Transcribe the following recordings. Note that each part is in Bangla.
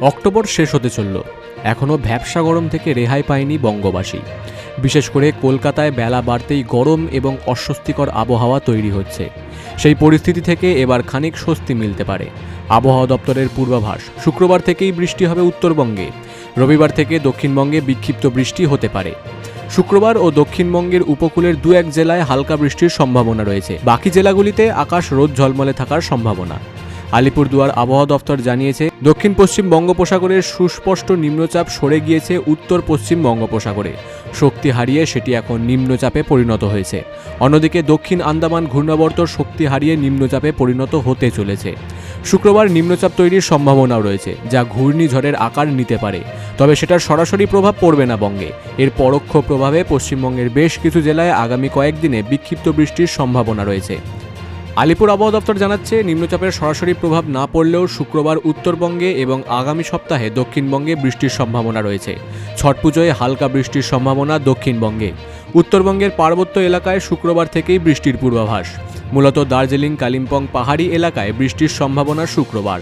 অক্টোবর শেষ হতে চলল। এখনও ভ্যাবসা গরম থেকে রেহাই পায়নি বঙ্গবাসী। বিশেষ করে কলকাতায় বেলা বাড়তেই গরম এবং অস্বস্তিকর আবহাওয়া তৈরি হচ্ছে। সেই পরিস্থিতি থেকে এবার খানিক স্বস্তি মিলতে পারে। আবহাওয়া দপ্তরের পূর্বাভাস, শুক্রবার থেকেই বৃষ্টি হবে উত্তরবঙ্গে। রবিবার থেকে দক্ষিণবঙ্গে বিক্ষিপ্ত বৃষ্টি হতে পারে। শুক্রবার ও দক্ষিণবঙ্গের উপকূলের দু এক জেলায় হালকা বৃষ্টির সম্ভাবনা রয়েছে। বাকি জেলাগুলিতে আকাশ রোদ ঝলমলে থাকার সম্ভাবনা। আলিপুরদুয়ার আবহাওয়া দপ্তর জানিয়েছে দক্ষিণ পশ্চিম বঙ্গোপসাগরের সুস্পষ্ট নিম্নচাপ সরে গিয়েছে উত্তর পশ্চিম বঙ্গোপসাগরে। শক্তি হারিয়ে সেটি এখন নিম্নচাপে পরিণত হয়েছে। অন্যদিকে দক্ষিণ আন্দামান ঘূর্ণাবর্ত শক্তি হারিয়ে নিম্নচাপে পরিণত হতে চলেছে। শুক্রবার নিম্নচাপ তৈরির সম্ভাবনাও রয়েছে, যা ঘূর্ণিঝড়ের আকার নিতে পারে। তবে সেটার সরাসরি প্রভাব পড়বে না বঙ্গে। এর পরোক্ষ প্রভাবে পশ্চিমবঙ্গের বেশ কিছু জেলায় আগামী কয়েকদিনে বিক্ষিপ্ত বৃষ্টির সম্ভাবনা রয়েছে। আলিপুর আবহাওয়া দপ্তর জানাচ্ছে, নিম্নচাপের সরাসরি প্রভাব না পড়লেও শুক্রবার উত্তরবঙ্গে এবং আগামী সপ্তাহে দক্ষিণবঙ্গে বৃষ্টির সম্ভাবনা রয়েছে। ছট পুজোয় হালকা বৃষ্টির সম্ভাবনা দক্ষিণবঙ্গে। উত্তরবঙ্গের পার্বত্য এলাকায় শুক্রবার থেকেই বৃষ্টির পূর্বাভাস। মূলত দার্জিলিং, কালিম্পং পাহাড়ি এলাকায় বৃষ্টির সম্ভাবনা শুক্রবার।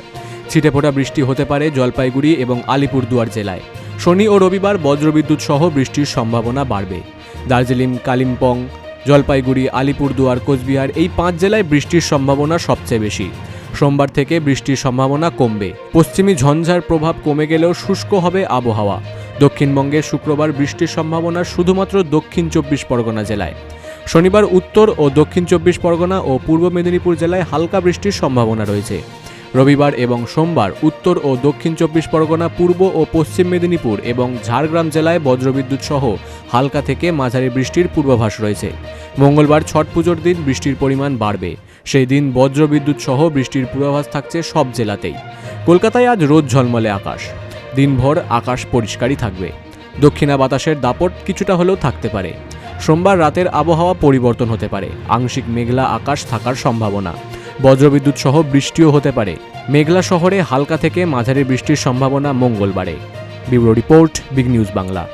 ছিটেফোঁটা বৃষ্টি হতে পারে জলপাইগুড়ি এবং আলিপুরদুয়ার জেলায়। শনি ও রবিবার বজ্রবিদ্যুৎ সহ বৃষ্টির সম্ভাবনা বাড়বে। দার্জিলিং, কালিম্পং জলপাইগুড়ি, আলিপুরদুয়ার, কোচবিহার এই পাঁচ জেলায় বৃষ্টির সম্ভাবনা সবচেয়ে বেশি। সোমবার থেকে বৃষ্টির সম্ভাবনা কমবে। পশ্চিমী ঝঞ্ঝার প্রভাব কমে গেলেও শুষ্ক হবে আবহাওয়া। দক্ষিণবঙ্গে শুক্রবার বৃষ্টির সম্ভাবনা শুধুমাত্র দক্ষিণ চব্বিশ পরগনা জেলায়। শনিবার উত্তর ও দক্ষিণ চব্বিশ পরগনা ও পূর্ব মেদিনীপুর জেলায় হালকা বৃষ্টির সম্ভাবনা রয়েছে। রবিবার এবং সোমবার উত্তর ও দক্ষিণ চব্বিশ পরগনা, পূর্ব ও পশ্চিম মেদিনীপুর এবং ঝাড়গ্রাম জেলায় বজ্রবিদ্যুৎ সহ হালকা থেকে মাঝারি বৃষ্টির পূর্বাভাস রয়েছে। মঙ্গলবার ছট পুজোর দিন বৃষ্টির পরিমাণ বাড়বে। সেই দিন বজ্রবিদ্যুৎ সহ বৃষ্টির পূর্বাভাস থাকছে সব জেলাতেই। কলকাতায় আজ রোদ ঝলমলে আকাশ। দিনভর আকাশ পরিষ্কারই থাকবে। দক্ষিণা বাতাসের দাপট কিছুটা হলেও থাকতে পারে। সোমবার রাতের আবহাওয়া পরিবর্তন হতে পারে। আংশিক মেঘলা আকাশ থাকার সম্ভাবনা। বজ্রবিদ্যুৎ সহ বৃষ্টিও হতে পারে। মেঘলা শহরে হালকা থেকে মাঝারি বৃষ্টির সম্ভাবনা মঙ্গলবারে। Bureau report, big news Bangla.